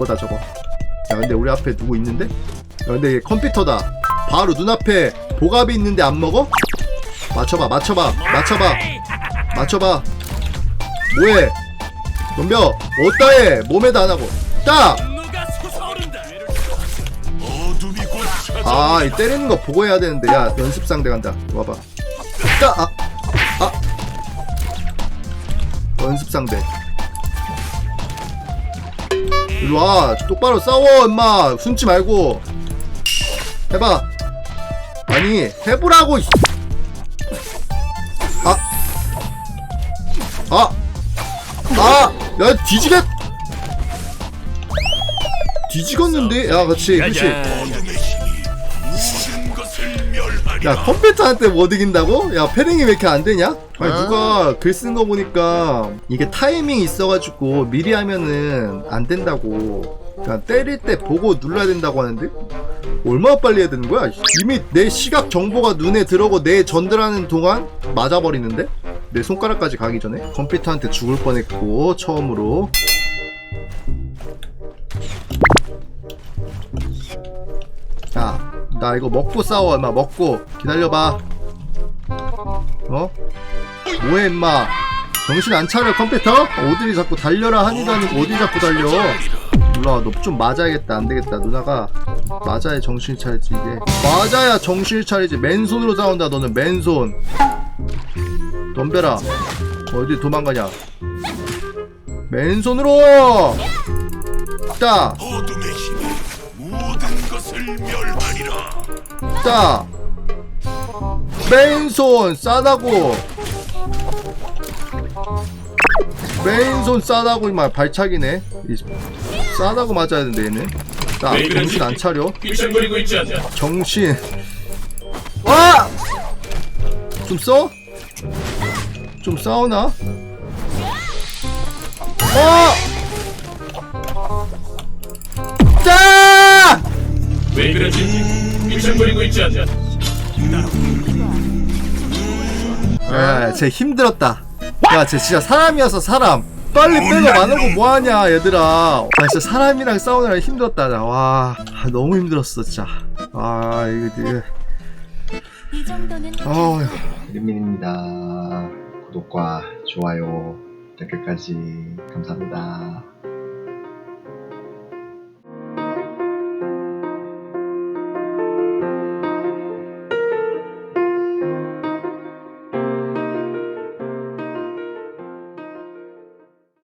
거다 저거 야 근데 우리 앞에 누구 있는데? 야 근데 얘 컴퓨터다 바로 눈앞에 보갑이 있는데 안 먹어? 맞춰봐 맞춰봐 맞춰봐 맞춰봐 뭐해 덤벼 어따 해 몸에다 안 하고 딱! 분노가 솟아오른다. 어둠이 곧 찾아. 아, 이 때리는 거 보고 해야 되는데, 야, 연습 상대 간다. 와봐. 딱! 아! 아! 연습 상대. 일로 와. 똑바로 싸워, 임마. 숨지 말고. 해봐. 아니, 해보라고, 이- 아! 아! 아! 야, 뒤지겠! 뒤지겠는데? 야, 그렇지. 그렇지. 야 컴퓨터한테 못 이긴다고? 야 패링이 왜 이렇게 안 되냐? 아니 누가 글 쓴 거 보니까 이게 타이밍이 있어가지고 미리 하면은 안 된다고 그냥 때릴 때 보고 눌러야 된다고 하는데 얼마나 빨리 해야 되는 거야? 이미 내 시각 정보가 눈에 들어오고 내 전달하는 동안 맞아버리는데? 내 손가락까지 가기 전에 컴퓨터한테 죽을 뻔했고 처음으로 야, 나 이거 먹고 싸워, 임마. 먹고. 기다려봐. 어? 뭐해, 임마. 정신 안 차려, 컴퓨터? 어딜 자꾸 달려라 하니도 아니고 어디 자꾸 달려. 누나, 너 좀 맞아야겠다. 안 되겠다. 누나가 맞아야 정신 차리지, 이게. 맞아야 정신 차리지. 맨손으로 싸운다, 너는 맨손. 덤벼라. 어디 도망가냐. 맨손으로! 힘이 모든 것을 멸하리라. 자 맨손 싸다고 맨손 싸다고 이말 발차기네 이 싸다고 맞아야 되는데 얘는 자? 정신 안 차려? 정신 와! 좀 써? 좀 싸우나? 어! 자! 왜 그러지? 삐쩍거리고 있지 않냐? 야, 쟤 힘들었다. 야, 쟤 진짜 사람이어서 사람. 빨리 빼고 많은 거 뭐하냐, 얘들아. 나 진짜 사람이랑 싸우느라 힘들었다. 나. 와, 아, 너무 힘들었어, 진짜. 아, 이거. 이 정도는 어휴. 림민입니다. 구독과 좋아요, 댓글까지 감사합니다.